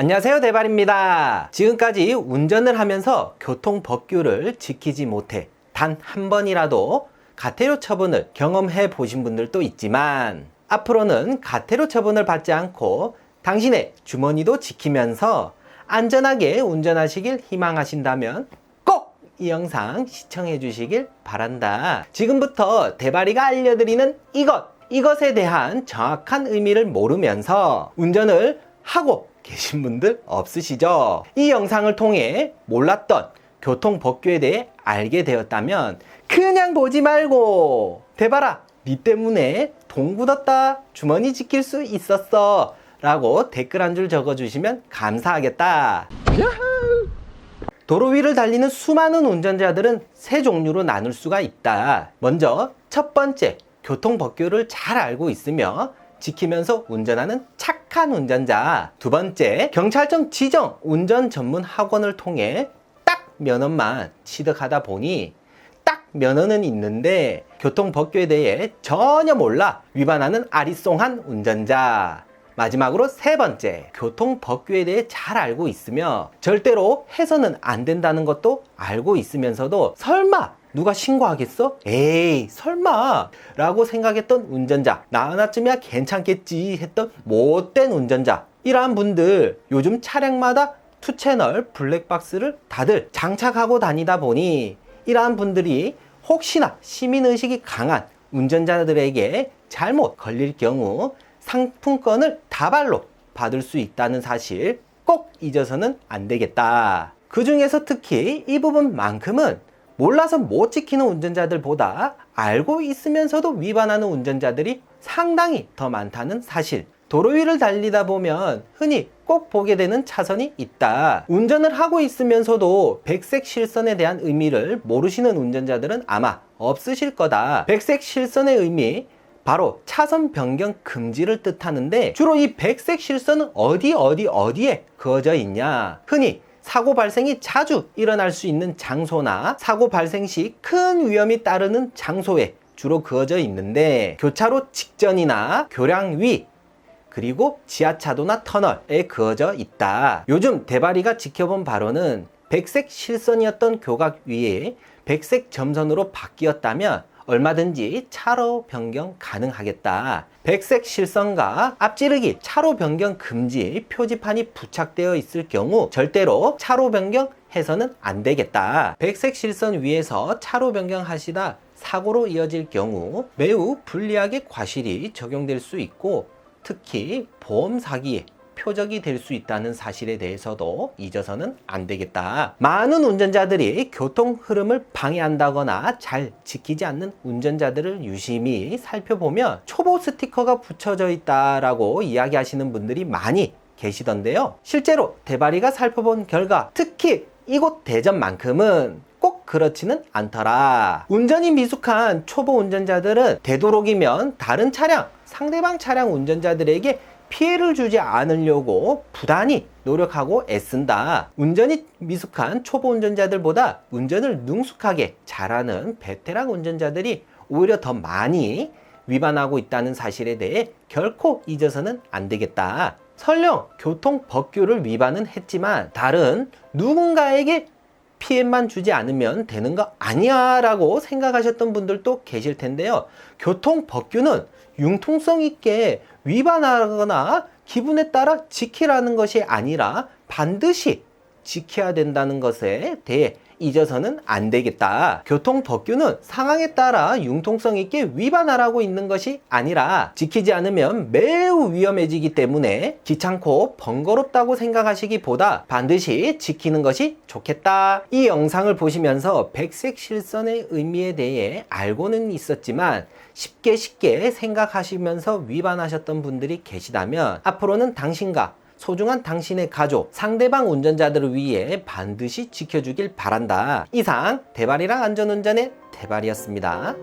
안녕하세요 대발입니다 지금까지 운전을 하면서 교통법규를 지키지 못해 단 한 번이라도 가태료 처분을 경험해 보신 분들도 있지만 앞으로는 가태료 처분을 받지 않고 당신의 주머니도 지키면서 안전하게 운전하시길 희망하신다면 꼭 이 영상 시청해 주시길 바란다. 지금부터 대바리가 알려드리는 이것, 이것에 대한 정확한 의미를 모르면서 운전을 하고 계신 분들 없으시죠? 이 영상을 통해 몰랐던 교통법규에 대해 알게 되었다면 그냥 보지 말고 대바라. 니 때문에 돈 굳었다. 주머니 지킬 수 있었어. 라고 댓글 한 줄 적어주시면 감사하겠다. 도로 위를 달리는 수많은 운전자들은 세 종류로 나눌 수가 있다. 먼저 첫 번째, 교통법규를 잘 알고 있으며 지키면서 운전하는 착한 운전자. 두 번째, 경찰청 지정 운전 전문 학원을 통해 딱 면허만 취득하다 보니 딱 면허는 있는데 교통법규에 대해 전혀 몰라 위반하는 아리송한 운전자. 마지막으로 세 번째, 교통법규에 대해 잘 알고 있으며 절대로 해서는 안 된다는 것도 알고 있으면서도 설마 누가 신고하겠어? 에이, 설마. 라고 생각했던 운전자. 나 하나쯤이야 괜찮겠지 했던 못된 운전자. 이러한 분들, 요즘 차량마다 투 채널 블랙박스를 다들 장착하고 다니다 보니 이러한 분들이 혹시나 시민의식이 강한 운전자들에게 잘못 걸릴 경우 상품권을 다발로 받을 수 있다는 사실 꼭 잊어서는 안 되겠다. 그 중에서 특히 이 부분만큼은 몰라서 못 지키는 운전자들보다 알고 있으면서도 위반하는 운전자들이 상당히 더 많다는 사실. 도로 위를 달리다 보면 흔히 꼭 보게 되는 차선이 있다. 운전을 하고 있으면서도 백색 실선에 대한 의미를 모르시는 운전자들은 아마 없으실 거다. 백색 실선의 의미, 바로 차선 변경 금지를 뜻하는데 주로 이 백색 실선은 어디 어디 어디에 그어져 있냐 흔히 사고 발생이 자주 일어날 수 있는 장소나 사고 발생 시 큰 위험이 따르는 장소에 주로 그어져 있는데 교차로 직전이나 교량 위 그리고 지하차도나 터널에 그어져 있다. 요즘 대바리가 지켜본 바로는 백색 실선이었던 교각 위에 백색 점선으로 바뀌었다면 얼마든지 차로 변경 가능하겠다. 백색 실선과 앞지르기 차로 변경 금지 표지판이 부착되어 있을 경우 절대로 차로 변경 해서는 안 되겠다. 백색 실선 위에서 차로 변경하시다 사고로 이어질 경우 매우 불리하게 과실이 적용될 수 있고 특히 보험 사기에 표적이 될 수 있다는 사실에 대해서도 잊어서는 안 되겠다. 많은 운전자들이 교통 흐름을 방해한다거나 잘 지키지 않는 운전자들을 유심히 살펴보면 초보 스티커가 붙여져 있다라고 이야기하시는 분들이 많이 계시던데요. 실제로 대바리가 살펴본 결과 특히 이곳 대전만큼은 꼭 그렇지는 않더라. 운전이 미숙한 초보 운전자들은 되도록이면 다른 차량, 상대방 차량 운전자들에게 피해를 주지 않으려고 부단히 노력하고 애쓴다. 운전이 미숙한 초보 운전자들보다 운전을 능숙하게 잘하는 베테랑 운전자들이 오히려 더 많이 위반하고 있다는 사실에 대해 결코 잊어서는 안 되겠다. 설령 교통 법규를 위반은 했지만 다른 누군가에게 피해만 주지 않으면 되는 거 아니야 라고 생각하셨던 분들도 계실 텐데요. 교통 법규는 융통성 있게 위반하거나 기분에 따라 지키라는 것이 아니라 반드시 지켜야 된다는 것에 대해 잊어서는 안 되겠다. 교통 법규는 상황에 따라 융통성 있게 위반하라고 있는 것이 아니라 지키지 않으면 매우 위험해지기 때문에 귀찮고 번거롭다고 생각하시기보다 반드시 지키는 것이 좋겠다. 이 영상을 보시면서 백색 실선의 의미에 대해 알고는 있었지만 쉽게 쉽게 생각하시면서 위반하셨던 분들이 계시다면 앞으로는 당신과 소중한 당신의 가족, 상대방 운전자들을 위해 반드시 지켜주길 바란다. 이상 대발이랑 안전운전의 대발이었습니다.